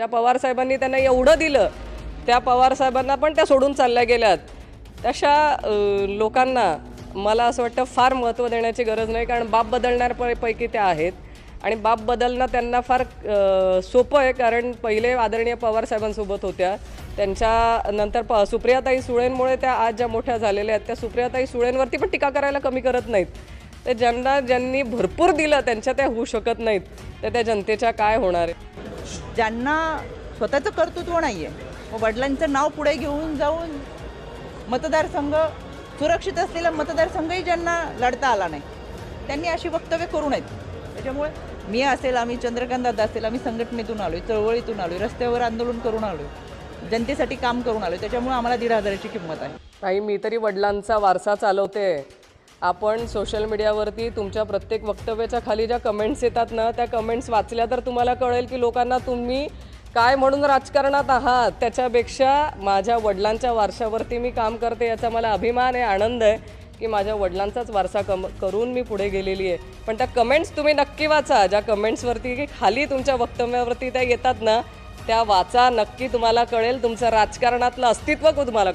त्या पवारसाहेबांनी त्यांना एवढं दिलं त्या पवारसाहेबांना पण त्या सोडून चालल्या गेल्यात. तशा लोकांना मला असं वाटतं फार महत्त्व देण्याची गरज नाही कारण बाप बदलणार पैकी त्या आहेत. आणि बाप बदलणं त्यांना फार सोपं आहे कारण पहिले आदरणीय पवारसाहेबांसोबत होत्या. त्यांच्या नंतर प सुप्रियाताई सुळेंमुळे त्या आज ज्या मोठ्या झालेल्या आहेत त्या सुप्रियाताई सुळेंवरती पण टीका करायला कमी करत नाहीत. तर ज्यांना ज्यांनी भरपूर दिलं त्यांच्या त्या होऊ शकत नाहीत. तर त्या जनतेच्या काय होणार आहे? ज्यांना स्वतःचं कर्तृत्व नाही आहे मग वडिलांचं नाव पुढे घेऊन जाऊन मतदारसंघ सुरक्षित असलेला मतदारसंघही ज्यांना लढता आला नाही त्यांनी अशी वक्तव्य करू नयेत. त्याच्यामुळे मी असेल आम्ही चंद्रकांत दादा असेल आम्ही संघटनेतून आलो चळवळीतून आलो रस्त्यावर आंदोलन करून आलो जनतेसाठी काम करून आलो त्याच्यामुळे आम्हाला दीड हजाराची किंमत आहे. ताई मी तरी वडिलांचा वारसा चालवते आपण सोशल मीडियावरती तुमच्या प्रत्येक वक्तव्याच्या खाली ज्या कमेंट्स येतात ना त्या कमेंट्स वाचल्या तर तुम्हाला कळेल की लोकांना तुम्ही काय म्हणून राजकारणात आहात. त्याच्यापेक्षा माझ्या वडिलांच्या वारशावरती मी काम करते याचा मला अभिमान आहे आनंद आहे की माझ्या वडिलांचाच वारसा कम करून मी पुढे गेलेली आहे. पण त्या कमेंट्स तुम्ही नक्की वाचा. ज्या कमेंट्सवरती की खाली तुमच्या वक्तव्यावरती त्या येतात ना त्या वाचा. नक्की तुम्हाला कळेल तुमचं राजकारणातलं अस्तित्व तुम्हाला